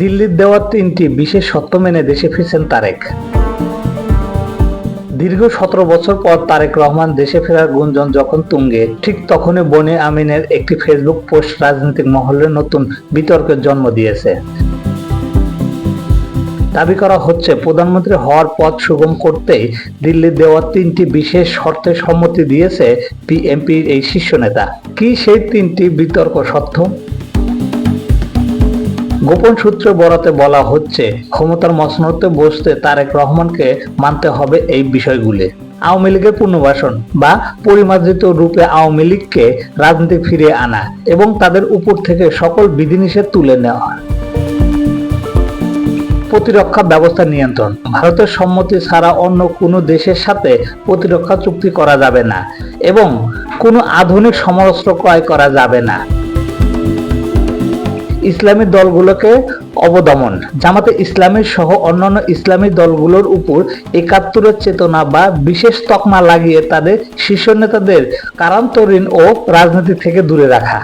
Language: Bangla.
দিল্লির দেওয়া তিনটি বিশেষ সত্য মেনে দেশে ফিরছেন তারেক। দীর্ঘ সতেরো বছর পর তারেক রহমান দেশে ফেরার গুঞ্জন যখন তুঙ্গে, ঠিক তখনই বনি আমিনের একটি ফেসবুক পোস্ট রাজনৈতিক মহলে নতুন বিতর্কের জন্ম দিয়েছে। দাবি করা হচ্ছে, প্রধানমন্ত্রী হওয়ার পথ সুগম করতেই দিল্লির দেওয়া তিনটি বিশেষ শর্তে সম্মতি দিয়েছে বিএনপির এই শীর্ষ নেতা। কি সেই তিনটি বিতর্ক সত্য? গোপন সূত্রে বরাতে বলা হচ্ছে, ক্ষমতার মসনদে বসতে তারেক রহমানকে মানতে হবে এই বিষয়গুলি। আওয়ামী লীগের পুনর্বাসন বা পরিমার্জিত রূপে আওয়ামী লীগকে রাজনীতি ফিরিয়ে আনা এবং তাদের উপর থেকে সকল বিধিনিষেধ তুলে নেওয়া। প্রতিরক্ষা ব্যবস্থা নিয়ন্ত্রণ। ভারতের সম্মতি ছাড়া অন্য কোনো দেশের সাথে প্রতিরক্ষা চুক্তি করা যাবে না এবং কোনো আধুনিক সমরাস্ত্র ক্রয় করা যাবে না। ইসলামী দলগুলোকে অবদমন। জামাতে ইসলামী সহ অন্যান্য ইসলামী দলগুলোর উপর একাত্তরের চেতনা বা বিশেষ তকমা লাগিয়ে তাদের শীর্ষ নেতাদের কারান্তরীণ ও রাজনীতি থেকে দূরে রাখা।